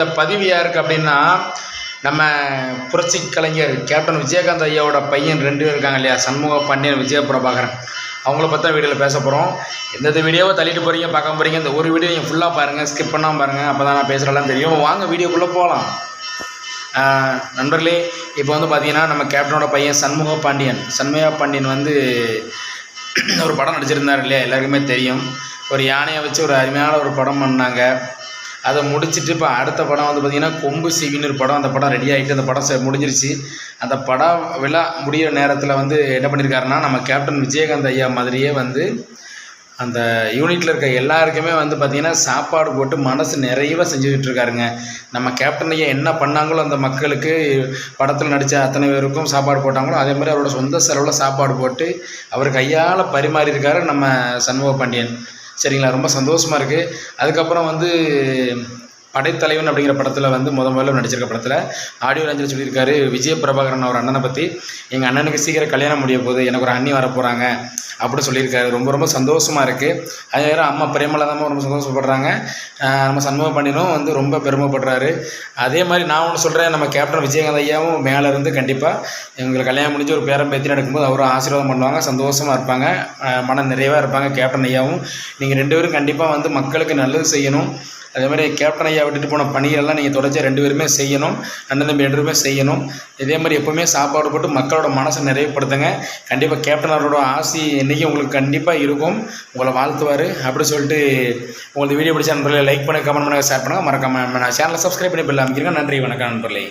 இந்த பதிவு யாருக்கு அப்படின்னா நம்ம புரட்சி கலைஞர் கேப்டன் விஜயகாந்த் ஐயாவோட பையன் ரெண்டு பேர் இருக்காங்க இல்லையா? சண்முக பாண்டியன் விஜய பிரபாகரன் அவங்கள பற்றி தான் வீடியோவில் பேச போகிறோம் எந்தெந்த வீடியோவை தள்ளிட்டு போகிறீங்க பார்க்க போகிறீங்க இந்த ஒரு வீடியோ நீங்கள் ஃபுல்லாக பாருங்கள் ஸ்கிப் பண்ணாமல் பாருங்கள் அப்போ தான் நான் பேசுகிறலாம் தெரியும். வாங்க வீடியோக்குள்ளே போகலாம் நண்பர்களே இப்போ வந்து பார்த்தீங்கன்னா நம்ம கேப்டனோட பையன் சண்முக பாண்டியன். சண்முக பாண்டியன் வந்து ஒரு படம் நடிச்சிருந்தார் இல்லையா? எல்லாருக்குமே தெரியும். ஒரு யானையை வச்சு ஒரு அருமையான ஒரு படம் பண்ணாங்க. அதை முடிச்சிட்டு இப்போ அடுத்த படம் வந்து பார்த்திங்கன்னா கொம்பு சிவின்னு ஒரு படம் அந்த படம் ரெடி ஆகிட்டு அந்த படம் முடிஞ்சிருச்சு. அந்த படம் விழா முடியிற நேரத்தில் வந்து என்ன பண்ணியிருக்காருன்னா நம்ம கேப்டன் விஜயகாந்த் ஐயா மாதிரியே வந்து அந்த யூனிட்டில் இருக்க எல்லாருக்குமே வந்து பார்த்திங்கன்னா சாப்பாடு போட்டு மனசு நிறைவாக செஞ்சுக்கிட்டு இருக்காருங்க நம்ம கேப்டன் ஐயா என்ன பண்ணாங்களோ அந்த மக்களுக்கு படத்தில் நடித்த அத்தனை பேருக்கும் சாப்பாடு போட்டாங்களோ அதே மாதிரி அவரோட சொந்த செலவில் சாப்பாடு போட்டு அவர் கையால் பரிமாறியிருக்காரு நம்ம சண்முக பாண்டியன் சரிங்களா? ரொம்ப சந்தோஷமாக இருக்குது அதுக்கப்புறம் வந்து படைத்தலைவன் அப்படிங்கிற படத்தில் வந்து முத முதல்ல நடிச்சிருக்க படத்தில் ஆடியோ லாஞ்சில் சொல்லியிருக்காரு விஜய பிரபாகரன் அவர் அண்ணனை பற்றி எங்கள் அண்ணனுக்கு சீக்கிரம் கல்யாணம் முடிய போகுது. எனக்கு ஒரு அண்ணி வர போகிறாங்க அப்படி சொல்லியிருக்காரு. ரொம்ப ரொம்ப சந்தோஷமாக இருக்குது அதே நேரம் அம்மா பிரேமலதாவும் ரொம்ப சந்தோஷப்படுறாங்க. நம்ம சண்முக பாண்டியனும் வந்து ரொம்ப பெருமைப்படுறாரு. அதே மாதிரி நான் ஒன்று சொல்கிறேன் நம்ம கேப்டன் விஜயகாந்த் ஐயாவும் மேலே இருந்து கண்டிப்பாக எங்களுக்கு கல்யாணம் முடிஞ்சு ஒரு பேரம் பேத்தி நடக்கும்போது அவரும் ஆசீர்வாதம் பண்ணுவாங்க. சந்தோஷமாக இருப்பாங்க. மன நிறைவாக இருப்பாங்க கேப்டன் ஐயாவும். நீங்கள் ரெண்டு பேரும் கண்டிப்பாக வந்து மக்களுக்கு நல்லது செய்யணும். அதே மாதிரி கேப்டன் ஐயா விட்டுட்டு போன பணிகளெல்லாம் நீங்கள் தொடர்ச்சியாக ரெண்டு பேருமே செய்யணும். அண்ணன் தம்பி ரெண்டு பேருமே செய்யணும். இதே மாதிரி எப்போவுமே சாப்பாடு போட்டு மக்களோட மனசை நிறைவுப்படுத்துங்க கண்டிப்பாக கேப்டன் அவரோட ஆசி என்றைக்கும் உங்களுக்கு கண்டிப்பாக இருக்கும். உங்களை வாழ்த்துவார். அப்படி சொல்லிட்டு உங்களுக்கு வீடியோ பிடிச்ச நண்பர்களை லைக் பண்ணி கமெண்ட் பண்ணுங்கள் ஷேர் பண்ணுங்கள் மறக்காமல் நான் சேனலை சப்ஸ்கிரைப் பண்ணி பெல் அமைக்கிறேன் நன்றி வணக்கம் நண்பர்களே.